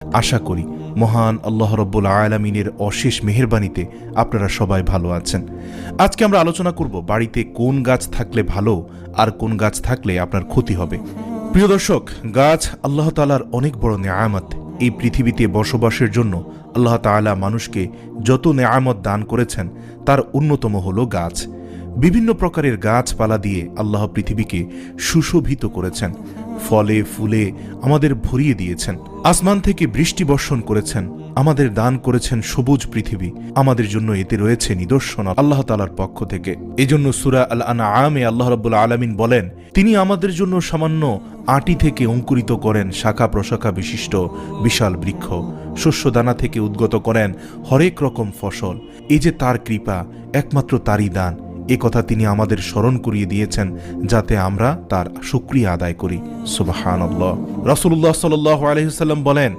আশা করি মহান আল্লাহ রব্বুল আয়ালামিনের অশেষ মেহেরবানিতে আপনারা সবাই ভালো আছেন। আজকে আমরা আলোচনা করব বাড়িতে কোন গাছ থাকলে ভালো আর কোন গাছ থাকলে আপনার ক্ষতি হবে। প্রিয় দর্শক, গাছ আল্লাহ তালার অনেক বড় নেয়ামত। এই পৃথিবীতে বসবাসের জন্য আল্লাহ তাআলা মানুষকে যত নেয়ামত দান করেছেন, তার অন্যতম হল গাছ। বিভিন্ন প্রকারের গাছপালা দিয়ে আল্লাহ পৃথিবীকে সুশোভিত করেছেন। ফলে, ফুলে আমাদের ভরিয়ে দিয়েছেন। আসমান থেকে বৃষ্টি বর্ষণ করেছেন। আমাদের দান করেছেন সবুজ পৃথিবী। আমাদের জন্য এতে রয়েছে নিদর্শন আল্লাহ তালার পক্ষ থেকে। এজন্য সুরা আল আনআমে আল্লাহ রাব্বুল আলামিন বলেন, তিনি আমাদের জন্য সামান্য আটি থেকে অঙ্কুরিত করেন, শাখা প্রশাখা বিশিষ্ট, বিশাল বৃক্ষ শস্যদানা থেকে উদ্গত করেন হরেক রকম ফসল। এই যে তার কৃপা, একমাত্র তারই দান। এ কথা তিনি আমাদের স্মরণ করিয়ে দিয়েছেন, যাতে আমরা তার সুক্রিয়া আদায় করি। সুবাহান রসুল্লাহ সাল আলহিহাল্লাম বলেন